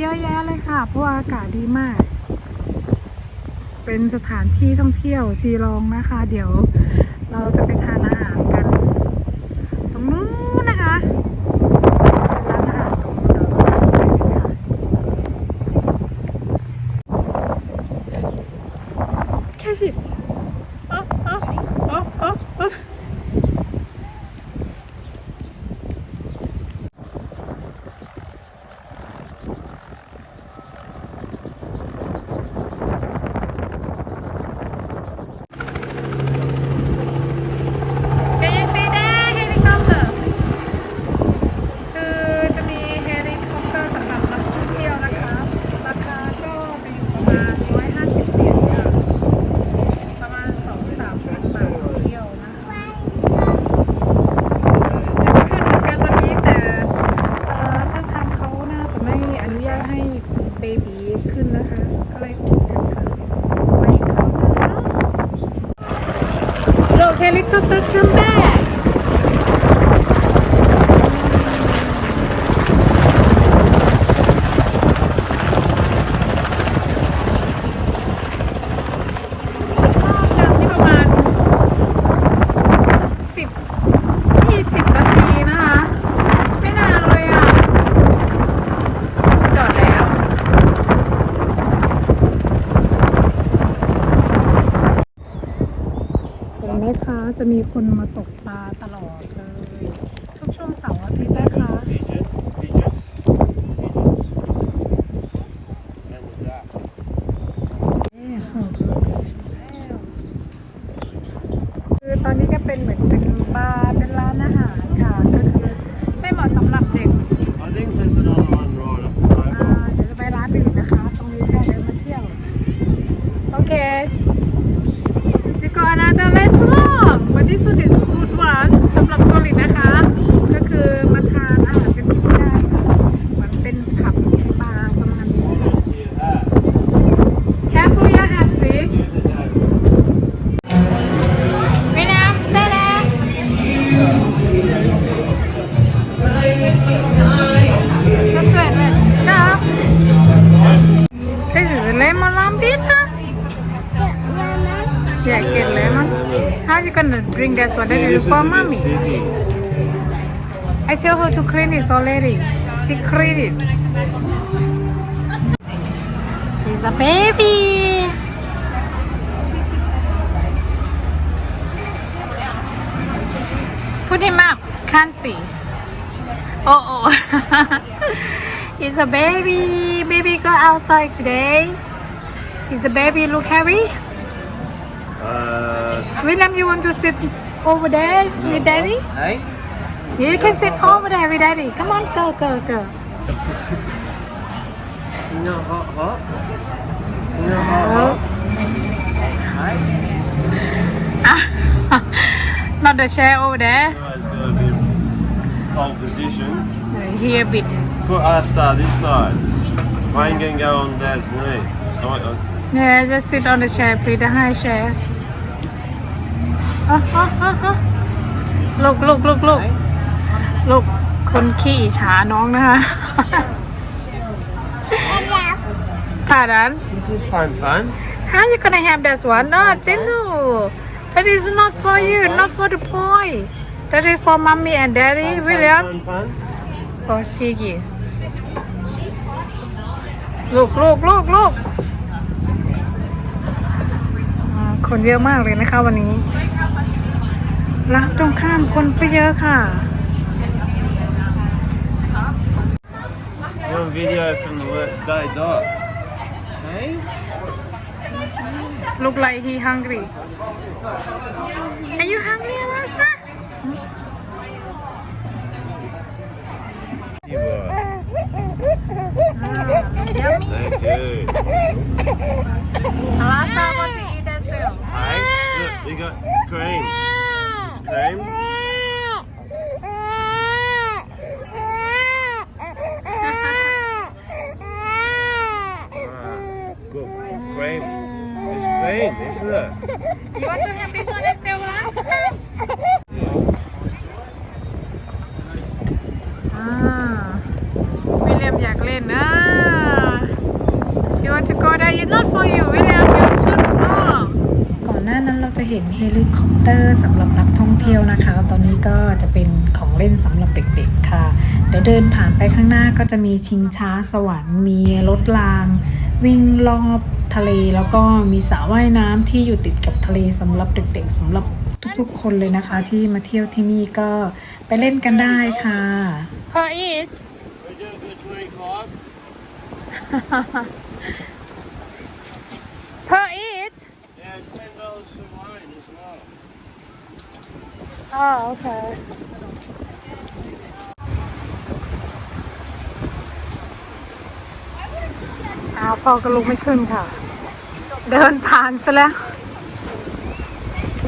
เยวเยอะแยะเลยค่ะ เพราะว่าอากาศดีมาก เป็นสถานที่ท่องเที่ยวจีรองนะคะ เดี๋ยวเราจะไปทานอาหาร helicopter come back. จะมีคนมาตก This is a lemon lambita Yeah, get lemon. How you gonna drink that one? That is for mommy. I tell her to clean it already. She clean it. He's a baby. Put him up. Can't see. Oh, oh. He's a baby. Baby go outside today. Is the baby look heavy? Uh, William, you want to sit over there with daddy? hey? You can sit over there with daddy. Come on, go, go, go. Know hot hot? You know hot hot? Not the chair over there. You guys got a bit position. Uh, Here a bit. Put Astar this side. Wayne can go on Dad's knee. Oh, oh, Yeah, just sit on the chair, please. The high chair. Ah, ah, ah, ah. Look, look, look, look. Look คนขี้อิจฉาน้องนะคะ Pardon? This is fun fun. How you gonna have that one? No, Jindu. That is not for you, not for the boy. That is for mommy and daddy, Fun, William. Fun, fun, For Shiggy. Look, look, look, look. อ่าคนเยอะมากเลยนะคะวันนี้ร้านตรงข้ามคนก็เยอะค่ะ You're on video from the work day dog. Hey? Look like he hungry. Are you hungry, Alaska? You are. Yummy. Thank you. Alaska wants you got cream. This cream. Ah, good. Cream. It's clean, isn't it? You want to have this one as well, Alaska? อ่าวิลเลียมอยากเล่น pen ah you want to go there it's not for you William เห็นเฮลิคอปเตอร์สำหรับนักท่องเที่ยวนะคะ ตอนนี้ก็จะเป็นของเล่นสำหรับเด็กๆค่ะ เดี๋ยวเดินผ่านไปข้างหน้าก็จะมีชิงช้าสวรรค์ มีรถราง วิ่งรอบทะเลแล้วก็มีสระว่ายน้ำที่อยู่ติดกับทะเลสำหรับเด็กๆสำหรับทุกๆคนเลยนะคะที่มาเที่ยวที่นี่ก็ไปเล่นกันได้ค่ะ Per each We do Oh, okay. าวพอก็ลุกไม่ขึ้นค่ะ เดินผ่านซะแล้วโอเค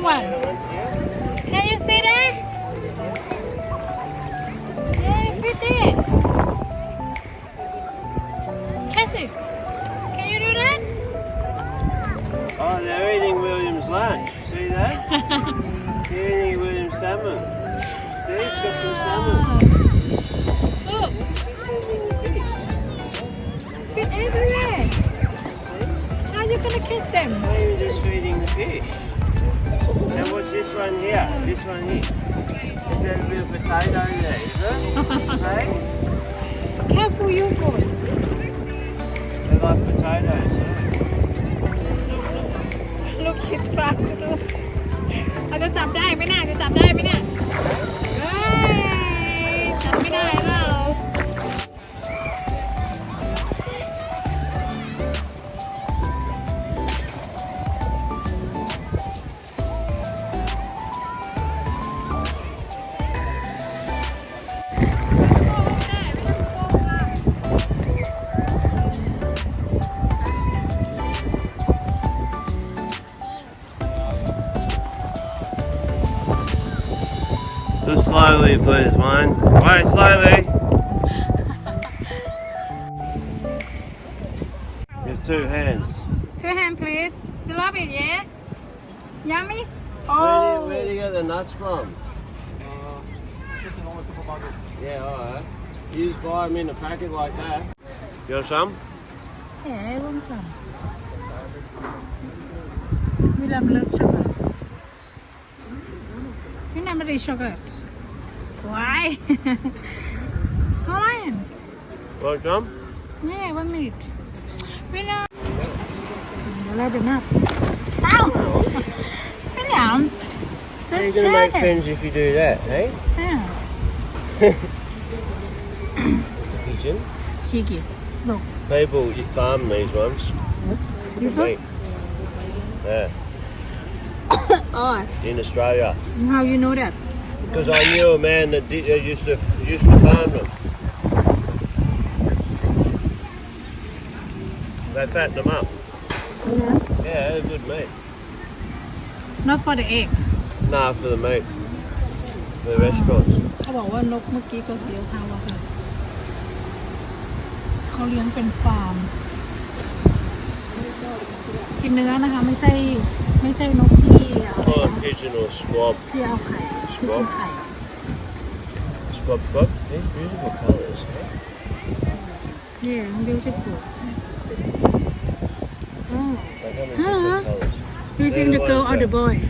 little one. Can you see that? Yeah, fit it. Cassis, can you do that? Oh, they're eating William's lunch. See that? they're eating William's salmon. See, he's got some salmon. Ah. One here? This one here. Is that a bit of potato there, is it? hey? Careful, you go. They like potatoes, eh? Look, he tried to do. เราจะจับได้ไหมน่ะจะจับได้ slowly, please, Wayne. Wait, slowly. Give two hands. Two hands, please. You love it, yeah? Yummy? Oh. Where do you, oh. where do you get the nuts from? Uh, yeah, alright. You just buy them in a packet like that. You want some? Yeah, I want some. We love milk chocolate. You never eat sugar. Why? it's Hawaiian. Welcome? Yeah, one minute. William! Load him up. Ow! William! Just You're gonna make friends if you do that, eh? Yeah. The Pigeon. Shiki. Look. People farm these ones. This one? Yeah. oh. In Australia. How you know that? Because I knew a man that did, uh, used to used to farm them. They fatten them up. yeah Yeah, they're good meat. not for the egg Nah, for the meat. The restaurants. เขาบอกว่านกเมื่อกี้ตัวสีเทาอะค่ะ เขาเลี้ยงเป็นฟาร์ม กินเนื้อนะคะ ไม่ใช่ ไม่ใช่นกที่อะไร Call them นะ pigeon or squab. ที่เอาไข่ Scrub. Scrub, Hey, beautiful colors. huh? Yeah, beautiful. Oh. Huh? Who's in the girl or the boy?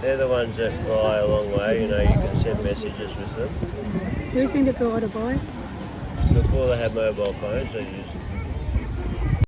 They're the ones that fly a long way, you know, you can send messages with them. Who's in the girl or the boy? Before they had mobile phones, they used